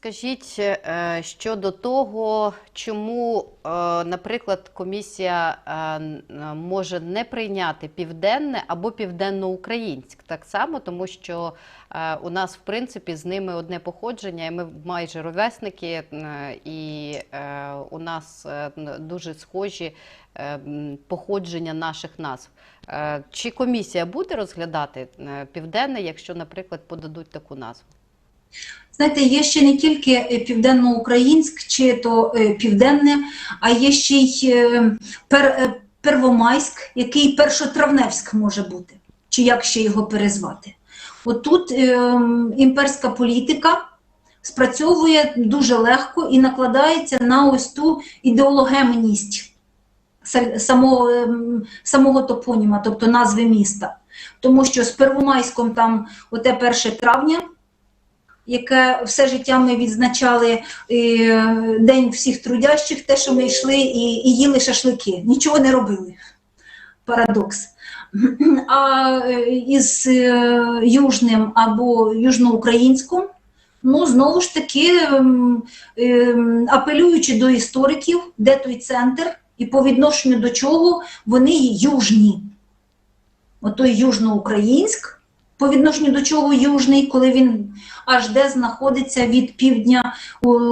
Скажіть е, щодо того, чому, е, наприклад, комісія е, може не прийняти південне або південноукраїнськ, так само, тому що у нас, в принципі, з ними одне походження, і ми майже ровесники, і у нас дуже схожі походження наших назв. Чи комісія буде розглядати південне, якщо, наприклад, подадуть таку назву? Знаєте, є ще не тільки е, південноукраїнськ чи то е, південне, а є ще й е, пер, Первомайськ, який першотравневськ може бути, чи як ще його перезвати. От е, імперська політика спрацьовує дуже легко і накладається на ось ту ідеологемність самого, самого топоніма, тобто назви міста. Тому що з Первомайськом там оте 1 травня яке все життя ми відзначали е, День всіх трудящих, те, що ми йшли і, і їли шашлики, нічого не робили. Парадокс. А е, із е, Южним або Южноукраїнським, ну, знову ж таки, ем, ем, апелюючи до істориків, де той центр, і по відношенню до чого вони южні. Отой Южноукраїнськ, по відношенню до чого Южний, коли він аж де знаходиться від півдня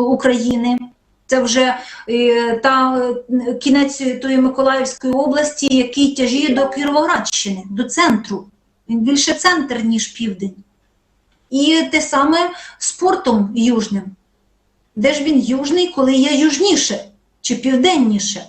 України. Це вже е, та е, кінець тої Миколаївської області, який тяжіє до Кіровоградщини, до центру. Він більше центр, ніж південь. І те саме з портом южним. Де ж він южний, коли є южніше чи південніше?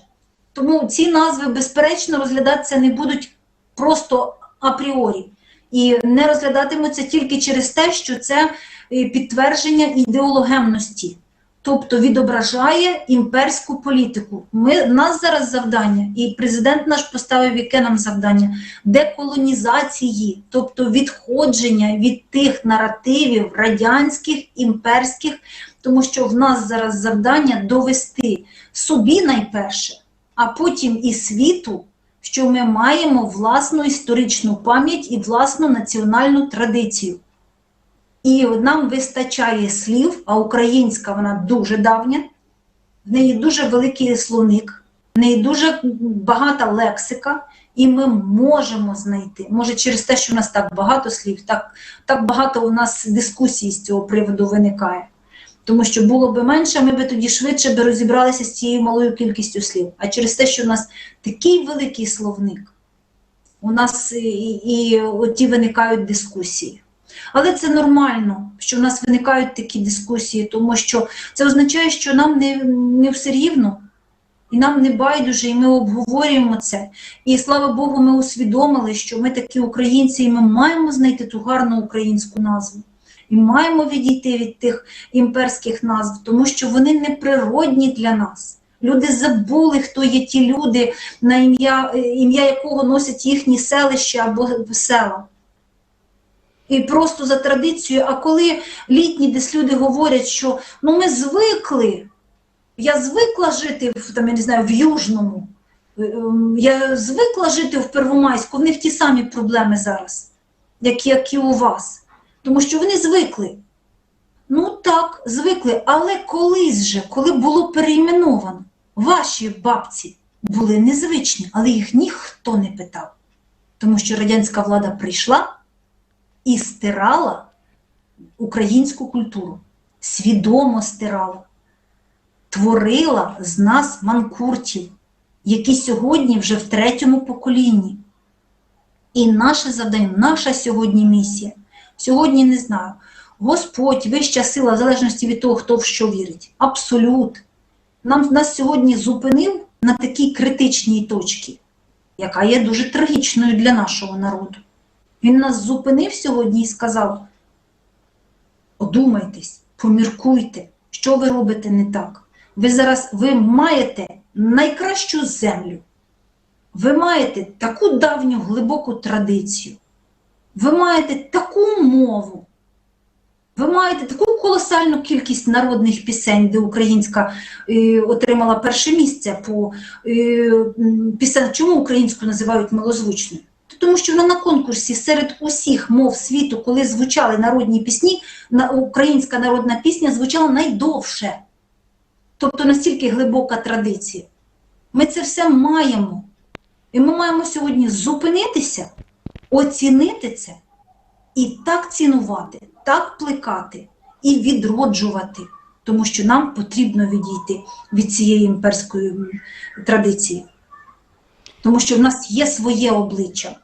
Тому ці назви, безперечно, розглядатися не будуть просто апріорі. І не розглядатимуться тільки через те, що це е, підтвердження ідеологемності, тобто відображає імперську політику. Ми, нас зараз завдання, і президент наш поставив яке нам завдання? Деколонізації, тобто відходження від тих наративів радянських, імперських, тому що в нас зараз завдання довести собі найперше, а потім і світу що ми маємо власну історичну пам'ять і власну національну традицію. І нам вистачає слів, а українська вона дуже давня, в неї дуже великий словник, в неї дуже багата лексика, і ми можемо знайти. Може, через те, що в нас так багато слів, так, так багато у нас дискусій з цього приводу виникає. Тому що було би менше, ми би тоді швидше би розібралися з цією малою кількістю слів. А через те, що в нас такий великий словник, у нас і, і оті виникають дискусії. Але це нормально, що в нас виникають такі дискусії, тому що це означає, що нам не, не все рівно, і нам не байдуже, і ми обговорюємо це. І слава Богу, ми усвідомили, що ми такі українці, і ми маємо знайти ту гарну українську назву. І маємо відійти від тих імперських назв, тому що вони неприродні для нас. Люди забули, хто є ті люди, на ім'я ім'я якого носять їхні селища або села. І просто за традицією, а коли літні десь люди говорять, що ну ми звикли, я звикла жити в там, я не знаю, в Южному, е, ем, я звикла жити в Первомайську, в них ті самі проблеми зараз, як, як і у вас. Тому що вони звикли. Ну так, звикли, але колись же, коли було перейменовано, ваші бабці були незвичні, але їх ніхто не питав. Тому що радянська влада прийшла і стирала українську культуру, свідомо стирала, творила з нас манкуртів, які сьогодні вже в третьому поколінні. І наше завдання, наша сьогодні місія. Сьогодні не знаю. Господь, вища сила, в залежності від того, хто в що вірить. Абсолют. Нам нас сьогодні зупинив на такій критичній точці, яка є дуже трагічною для нашого народу. Він нас зупинив сьогодні і сказав: одумайтесь, поміркуйте, що ви робите не так. Ви зараз ви маєте найкращу землю, ви маєте таку давню глибоку традицію. Ви маєте таку мову, ви маєте таку колосальну кількість народних пісень, де українська е, отримала перше місце по е, пісень. Чому українську називають милозвучною? Тому що вона на конкурсі серед усіх мов світу, коли звучали народні пісні, українська народна пісня звучала найдовше. Тобто настільки глибока традиція. Ми це все маємо. І ми маємо сьогодні зупинитися, оцінити це і так цінувати, так плекати і відроджувати, тому що нам потрібно відійти від цієї імперської традиції. Тому що в нас є своє обличчя.